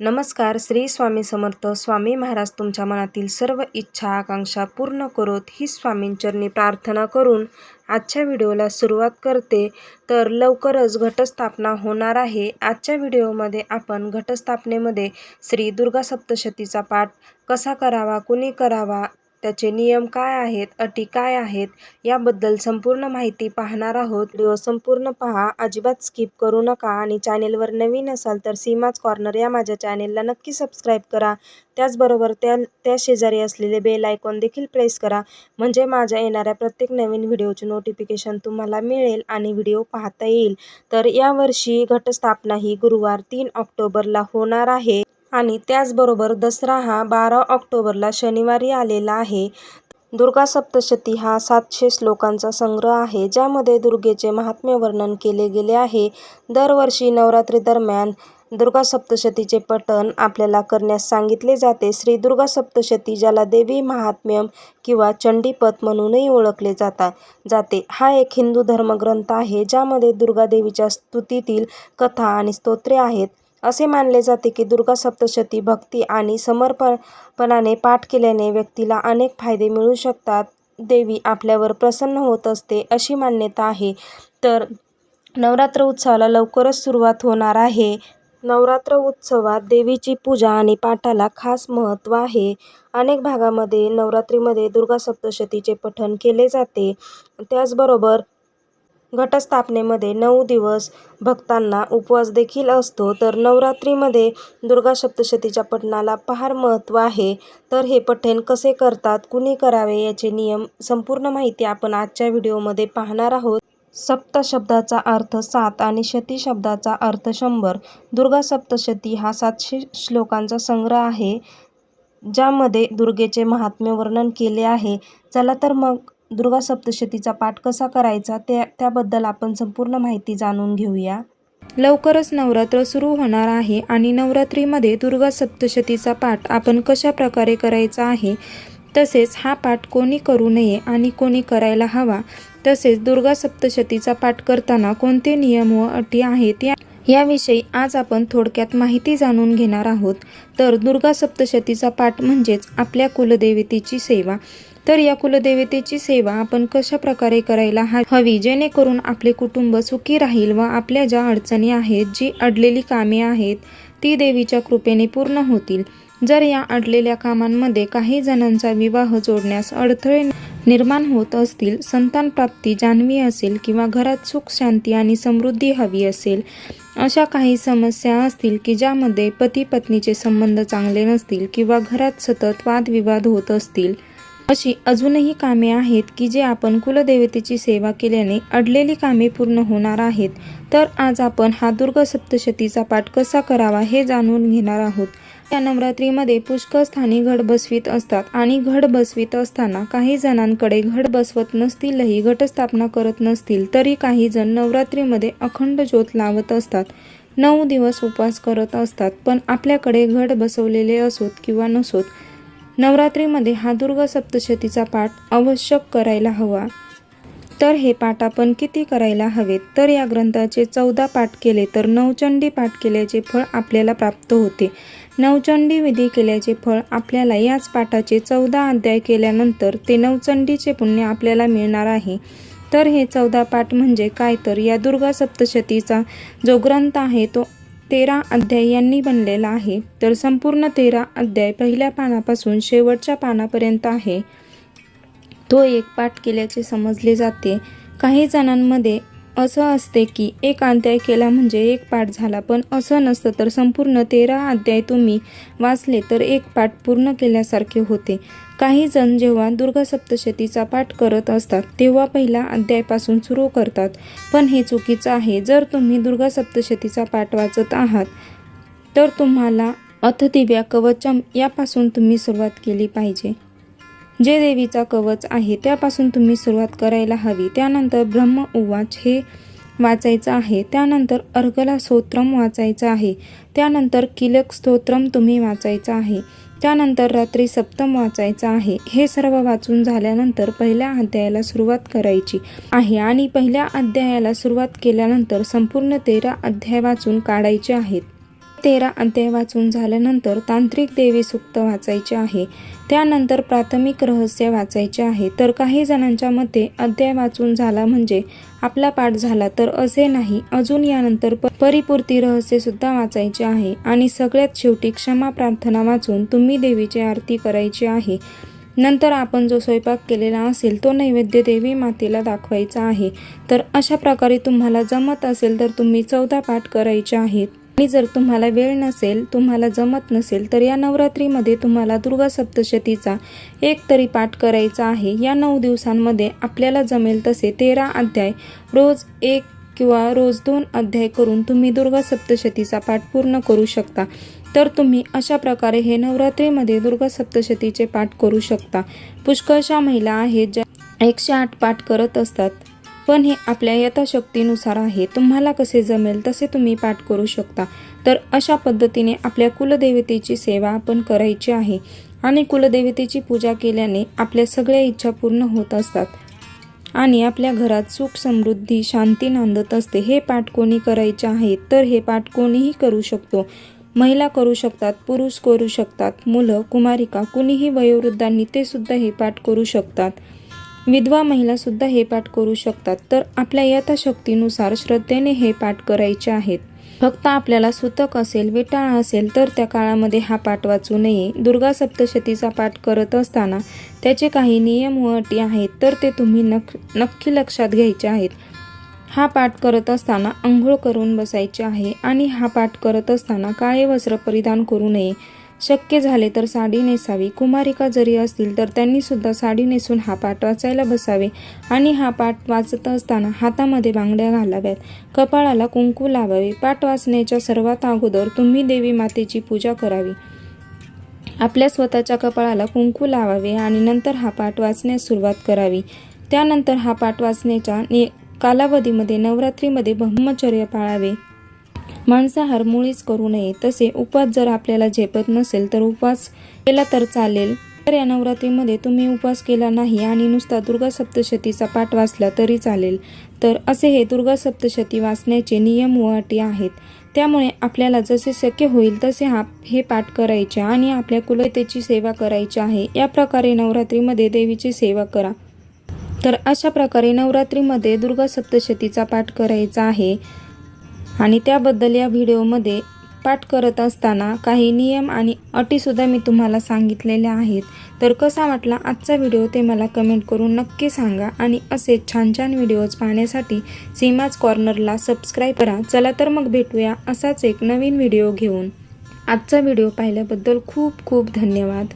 नमस्कार श्री स्वामी समर्थ. स्वामी महाराज तुमच्या मनातील सर्व इच्छा आकांक्षा पूर्ण करोत ही स्वामींचरणी प्रार्थना करून आजच्या व्हिडिओला सुरुवात करते. तर लवकरच घटस्थापना होणार आहे. आजच्या व्हिडिओमध्ये आपण घटस्थापनेमध्ये श्री दुर्गा सप्तशतीचा पाठ कसा करावा कुणी करावा त्याचे नियम काय आहेत अटी काय आहेत याबद्दल संपूर्ण माहिती पाहणार आहोत. व्हिडिओ संपूर्ण पहा अजिबात स्किप करू नका आणि चॅनेलवर नवीन असाल तर सीमाच कॉर्नर या माझ्या चॅनेलला नक्की सबस्क्राईब करा. त्याचबरोबर त्या त्या शेजारी असलेले बेल आयकॉन देखील प्रेस करा. म्हणजे माझ्या येणाऱ्या प्रत्येक नवीन व्हिडिओचे नोटिफिकेशन तुम्हाला मिळेल आणि व्हिडिओ पाहता येईल. तर यावर्षी घटस्थापना ही गुरुवार तीन ऑक्टोबरला होणार आहे. आणि त्याचबरोबर दसरा हा बारा ऑक्टोबरला शनिवारी आलेला आहे. दुर्गा सप्तशती हा सातशे श्लोकांचा संग्रह आहे ज्यामध्ये दुर्गेचे महात्म्य वर्णन केले गेले आहे. दरवर्षी नवरात्री दरम्यान दुर्गा सप्तशतीचे पठण आपल्याला करण्यास सांगितले जाते. श्री दुर्गा सप्तशती ज्याला देवी महात्म्यम किंवा चंडीपथ म्हणूनही ओळखले जातात जाते. हा एक हिंदू धर्मग्रंथ आहे ज्यामध्ये दुर्गा देवीच्या स्तुतीतील कथा आणि स्तोत्रे आहेत. असे मानले जाते की दुर्गा सप्तशती भक्ती आणि समर्पणाने पाठ केल्याने व्यक्तीला अनेक फायदे मिळू शकतात. देवी आपल्यावर प्रसन्न होत असते अशी मान्यता आहे. तर नवरात्र उत्सवाला लवकरच सुरुवात होणार आहे. नवरात्र उत्सवात देवीची पूजा आणि पाठाला खास महत्त्व आहे. अनेक भागामध्ये नवरात्रीमध्ये दुर्गा सप्तशतीचे पठण केले जाते. त्याचबरोबर घटस्थापनेमध्ये नऊ दिवस भक्तांना उपवास देखील असतो. तर नवरात्रीमध्ये दुर्गा सप्तशतीच्या पठणाला फार महत्त्व आहे. तर हे पठण कसे करतात कुणी करावे याचे नियम संपूर्ण माहिती आपण आजच्या व्हिडिओमध्ये पाहणार आहोत. सप्त शब्दाचा अर्थ सात आणि शती शब्दाचा अर्थ शंभर. दुर्गा सप्तशती हा सातशे श्लोकांचा संग्रह आहे ज्यामध्ये दुर्गेचे महात्म्य वर्णन केले आहे. चला तर मग दुर्गा सप्तशतीचा पाठ कसा करायचा त्या त्याबद्दल आपण संपूर्ण माहिती जाणून घेऊया. लवकरच नवरात्र सुरू होणार आहे आणि नवरात्रीमध्ये दुर्गा सप्तशतीचा पाठ आपण कशा प्रकारे करायचा आहे तसेच हा पाठ कोणी करू नये आणि कोणी करायला हवा तसेच दुर्गा सप्तशतीचा पाठ करताना कोणते नियम व अटी आहेत या याविषयी आज आपण थोडक्यात माहिती जाणून घेणार आहोत. तर दुर्गा सप्तशतीचा पाठ म्हणजेच आपल्या कुलदेवतेची सेवा. तर या कुलदेवतेची सेवा आपण कशा प्रकारे करायला हवी जेणेकरून आपले कुटुंब सुखी राहील व आपल्या ज्या अडचणी आहेत जी अडलेली कामे आहेत ती देवीच्या कृपेने पूर्ण होतील. जर या अडलेल्या कामांमध्ये काही जणांचा विवाह जोडण्यास अडथळे निर्माण होत असतील संतान प्राप्ती जाणवी असेल किंवा घरात सुख शांती आणि समृद्धी हवी असेल अशा काही समस्या असतील की ज्यामध्ये पती पत्नीचे संबंध चांगले नसतील किंवा घरात सतत वादविवाद होत असतील अशी अजूनही कामे आहेत की जे आपण कुलदेवतेची सेवा केल्याने अडलेली कामे पूर्ण होणार आहेत. तर आज आपण हा दुर्ग सप्तशतीचा पाठ कसा करावा हे जाणून घेणार आहोत. या नवरात्रीमध्ये पुष्कळ स्थानी घड बसवीत असतात आणि घड बसवीत असताना काही जणांकडे घड बसवत नसतीलही घटस्थापना करत नसतील तरी काही जण नवरात्रीमध्ये अखंड ज्योत लावत असतात. नऊ दिवस उपवास करत असतात पण आपल्याकडे घड बसवलेले असोत किंवा नसोत नवरात्रीमध्ये हा दुर्गा सप्तशतीचा पाठ आवश्यक करायला हवा. तर हे पाठ आपण किती करायला हवेत? तर या ग्रंथाचे चौदा पाठ केले तर नवचंडी पाठ केल्याचे फळ आपल्याला प्राप्त होते. नवचंडी विधी केल्याचे फळ आपल्याला याच पाठाचे चौदा अध्याय केल्यानंतर ते नवचंडीचे पुण्य आपल्याला मिळणार आहे. तर हे चौदा पाठ म्हणजे काय? तर या दुर्गा सप्तशतीचा जो ग्रंथ आहे तो तेरा अध्याय यांनी बनलेला आहे. तर संपूर्ण तेरा अध्याय पहिल्या पानापासून शेवटच्या पानापर्यंत आहे. तो एक पाठ केल्याचे समजले जाते. काही जणांमध्ये असं असते की एक अध्याय केला म्हणजे एक पाठ झाला पण असं नसतं तर संपूर्ण तेरा अध्याय तुम्ही वाचले तर एक पाठ पूर्ण केल्यासारखे होते. काही जण जेव्हा दुर्गा सप्तशतीचा पाठ करत असतात तेव्हा पहिला अध्यायापासून सुरू करतात. पण हे चुकीचं आहे. जर तुम्ही दुर्गा सप्तशतीचा पाठ वाचत आहात तर तुम्हाला अथदिव्या कवचम यापासून तुम्ही सुरुवात केली पाहिजे. जे देवीचा कवच आहे त्यापासून तुम्ही सुरुवात करायला हवी. त्यानंतर ब्रह्म उवाच हे वाचायचं आहे. त्यानंतर अर्गला स्तोत्रम वाचायचं आहे. त्यानंतर किलक स्तोत्रम तुम्ही वाचायचं आहे. त्यानंतर रात्री सप्तम वाचायचं आहे. हे सर्व वाचून झाल्यानंतर पहिल्या अध्यायाला सुरुवात करायची आहे आणि पहिल्या अध्यायाला सुरुवात केल्यानंतर संपूर्ण तेरा अध्याय वाचून काढायचे आहेत. तेरा अध्याय वाचून झाल्यानंतर तांत्रिक देवी सुक्त वाचायचे आहे. त्यानंतर प्राथमिक रहस्य वाचायचे आहे. तर काही जणांच्या मते अध्याय वाचून झाला म्हणजे आपला पाठ झाला तर असे नाही. अजून यानंतर प- परिपूर्ती रहस्य सुद्धा वाचायचे आहे. आणि सगळ्यात शेवटी क्षमा प्रार्थना वाचून तुम्ही देवीची आरती करायची आहे. नंतर आपण जो स्वयंपाक केलेला असेल तो नैवेद्य देवी मातेला दाखवायचा आहे. तर अशा प्रकारे तुम्हाला जमत असेल तर तुम्ही चौदा पाठ करायचे आहेत. आणि जर तुम्हाला वेळ नसेल तुम्हाला जमत नसेल तर या नवरात्रीमध्ये तुम्हाला दुर्गा सप्तशतीचा एक तरी पाठ करायचा आहे. या नऊ दिवसांमध्ये आपल्याला जमेल तसे तेरा अध्याय रोज एक किंवा रोज दोन अध्याय करून तुम्ही दुर्गा सप्तशतीचा पाठ पूर्ण करू शकता. तर तुम्ही अशा प्रकारे हे नवरात्रीमध्ये दुर्गा सप्तशतीचे पाठ करू शकता. पुष्कळशा महिला आहेत ज्या एकशे आठ पाठ करत असतात. पण हे आपल्या यथाशक्तीनुसार आहे. तुम्हाला कसे जमेल तसे तुम्ही पाठ करू शकता. तर अशा पद्धतीने आपल्या कुलदेवतेची सेवा आपण करायची आहे. आणि कुलदेवतेची पूजा केल्याने आपल्या सगळ्या इच्छा पूर्ण होत असतात. आणि आपल्या घरात सुख समृद्धी शांती नांदत असते. हे पाठ कोणी करायचे आहे तर हे पाठ कोणीही करू शकतो. महिला करू शकतात पुरुष करू शकतात मुलं कुमारिका कुणीही वयोवृद्धांनी ते सुद्धा हे पाठ करू शकतात. विधवा महिलासुद्धा हे पाठ करू शकतात. तर आपल्या यथाशक्तीनुसार श्रद्धेने हे पाठ करायचे आहेत. फक्त आपल्याला सुतक असेल विटाळ असेल तर त्या काळामध्ये हा पाठ वाचू नये. दुर्गा सप्तशतीचा पाठ करत असताना त्याचे काही नियम व अटी आहेत तर ते तुम्ही नक नक्की लक्षात घ्यायचे आहेत. हा पाठ करत असताना आंघोळ करून बसायचे आहे आणि हा पाठ करत असताना काळे वस्त्र परिधान करू नये. शक्य झाले तर साडी नेसावी. कुमारिका जरी असतील तर त्यांनी सुद्धा साडी नेसून हा पाठ वाचायला बसावे आणि हा पाठ वाचत असताना हातामध्ये बांगड्या घालाव्यात. कपाळाला कुंकू लावावे. पाठ वाचण्याच्या सर्वात अगोदर तुम्ही देवी मातेची पूजा करावी. आपल्या स्वतःच्या कपाळाला कुंकू लावावे आणि नंतर हा पाठ वाचण्यास सुरुवात करावी. त्यानंतर हा पाठ वाचण्याच्या नि कालावधीमध्ये नवरात्रीमध्ये ब्रह्मचर्य पाळावे. मांसाहार मुळीच करू नये. तसे उपवास जर आपल्याला झेपत नसेल तर उपवास केला तर चालेल. तर या नवरात्रीमध्ये तुम्ही उपवास केला नाही आणि नुसता दुर्गा सप्तशतीचा पाठ वाचला तरी चालेल. तर असे हे दुर्गा सप्तशती वाचण्याचे नियम व अटी आहेत. त्यामुळे आपल्याला जसे शक्य होईल तसे हा हे पाठ करायचे आणि आपल्या कुलतेची सेवा करायची आहे. या प्रकारे नवरात्रीमध्ये देवीची सेवा करा. तर अशा प्रकारे नवरात्रीमध्ये दुर्गा सप्तशतीचा पाठ करायचा आहे. आणि त्याबद्दल या व्हिडिओमध्ये पाठ करत असताना काही नियम आणि अटीसुद्धा मी तुम्हाला सांगितलेल्या आहेत. तर कसा वाटला आजचा व्हिडिओ ते मला कमेंट करून नक्की सांगा आणि असे छान छान व्हिडिओज पाहण्यासाठी सीमाज कॉर्नरला सबस्क्राईब करा. चला तर मग भेटूया असाच एक नवीन व्हिडिओ घेऊन. आजचा व्हिडिओ पाहिल्याबद्दल खूप खूप धन्यवाद.